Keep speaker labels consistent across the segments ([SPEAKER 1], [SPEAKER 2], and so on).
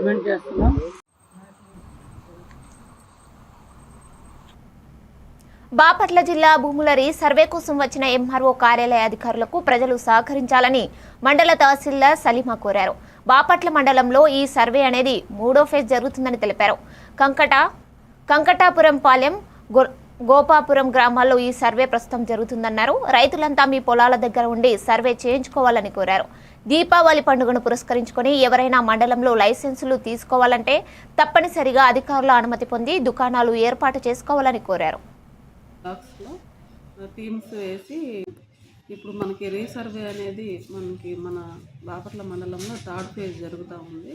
[SPEAKER 1] Demand చేస్తున్నాం.
[SPEAKER 2] బాపట్ల జిల్లా భూముల సర్వే కోసం వచ్చిన ఎంఆర్ఓ కార్యాలయ అధికారులకు ప్రజలు సహకరించాలని మండల తహసీల్దార్ సలీమా కోరారు. బాపట్ల మండలంలో ఈ సర్వే అనేది మూడో ఫేజ్ జరుగుతుందని తెలిపారు. కంకట కంకటాపురం పాలెం గో- గోపాపురం గ్రామాల్లో ఈ సర్వే ప్రస్తుతం జరుగుతుందన్నారు. రైతులంతా మీ పొలాల దగ్గర ఉండి సర్వే చేయించుకోవాలని కోరారు. దీపావళి పండుగను పురస్కరించుకొని ఎవరైనా మండలంలో లైసెన్సులు తీసుకోవాలంటే తప్పనిసరిగా అధికారుల అనుమతి పొంది దుకాణాలు ఏర్పాటు చేసుకోవాలని కోరారు.
[SPEAKER 3] టీమ్స్ వేసి ఇప్పుడు మనకి రీసర్వే అనేది మనకి మన బాపట్ల మండలంలో థర్డ్ ఫేజ్ జరుగుతూ ఉంది.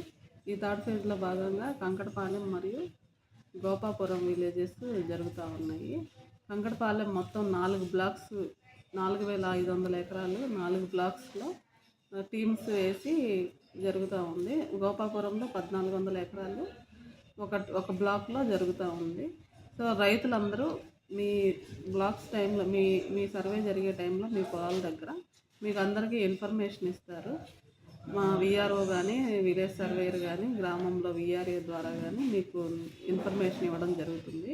[SPEAKER 3] ఈ థర్డ్ ఫేజ్లో భాగంగా కంకటపాలెం మరియు గోపాపురం విలేజెస్ జరుగుతూ ఉన్నాయి. కంకటపాలెం మొత్తం నాలుగు బ్లాక్స్ నాలుగు వేల ఐదు వందల ఎకరాలు నాలుగు బ్లాక్స్లో టీమ్స్ వేసి జరుగుతూ ఉంది. గోపాపురంలో పద్నాలుగు వందల ఎకరాలు ఒక ఒక బ్లాక్లో జరుగుతూ ఉంది. సో రైతులందరూ మీ బ్లాక్స్ టైంలో మీ మీ సర్వే జరిగే టైంలో మీ పొలాల దగ్గర మీకు అందరికీ ఇన్ఫర్మేషన్ ఇస్తారు. మా విఆర్ఓ కానీ విలేజ్ సర్వేయర్ కానీ గ్రామంలో విఆర్ఏ ద్వారా కానీ మీకు ఇన్ఫర్మేషన్ ఇవ్వడం జరుగుతుంది.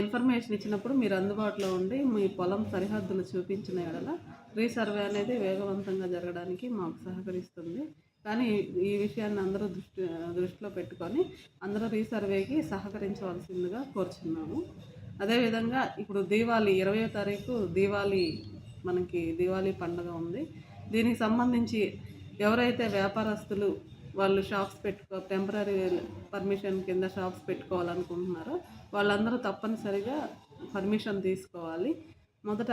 [SPEAKER 3] ఇన్ఫర్మేషన్ ఇచ్చినప్పుడు మీరు అందుబాటులో ఉండి మీ పొలం సరిహద్దులు చూపించిన ఎడల రీసర్వే అనేది వేగవంతంగా జరగడానికి మాకు సహకరిస్తుంది. కానీ ఈ విషయాన్ని అందరూ దృష్టి దృష్టిలో పెట్టుకొని అందరూ రీసర్వేకి సహకరించవలసిందిగా కోరుచున్నాము. అదేవిధంగా ఇప్పుడు దీవాళీ ఇరవయో తారీఖు దీవాళీ మనకి దీవాళీ పండుగ ఉంది. దీనికి సంబంధించి ఎవరైతే వ్యాపారస్తులు వాళ్ళు షాప్స్ పెట్టుకో టెంపరీ పర్మిషన్ కింద షాప్స్ పెట్టుకోవాలనుకుంటున్నారో వాళ్ళందరూ తప్పనిసరిగా పర్మిషన్ తీసుకోవాలి. మొదట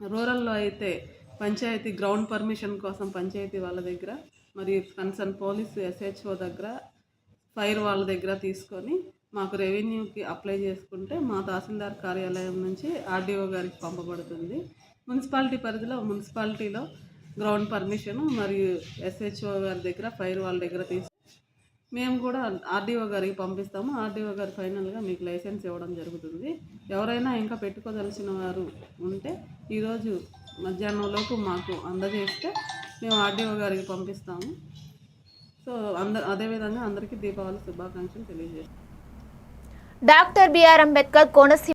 [SPEAKER 3] రూరల్లో అయితే పంచాయతీ గ్రౌండ్ పర్మిషన్ కోసం పంచాయతీ వాళ్ళ దగ్గర మరియు కన్సర్న్ పోలీసు ఎస్హెచ్ఓ దగ్గర ఫైర్ వాళ్ళ దగ్గర తీసుకొని మాకు రెవెన్యూకి అప్లై చేసుకుంటే మా తహసీల్దార్ కార్యాలయం నుంచి ఆర్డీఓ గారికి పంపబడుతుంది. మున్సిపాలిటీ పరిధిలో మున్సిపాలిటీలో గ్రౌండ్ పర్మిషన్ మరియు ఎస్హెచ్ఓ గారి దగ్గర ఫైర్ వాళ్ళ దగ్గర తీసి మేము కూడా ఆర్డీఓ గారికి పంపిస్తాము. ఆర్డీఓ గారు ఫైనల్గా మీకు లైసెన్స్ ఇవ్వడం జరుగుతుంది. ఎవరైనా ఇంకా పెట్టుకోదలిచిన వారు ఉంటే ఈరోజు మధ్యాహ్నంలోపు మాకు అందజేస్తే మేము ఆర్డీఓ గారికి పంపిస్తాము. సో అంద అదేవిధంగా అందరికీ దీపావళి శుభాకాంక్షలు తెలియజేస్తాం.
[SPEAKER 2] Doctor BR Ambedkar Konaseema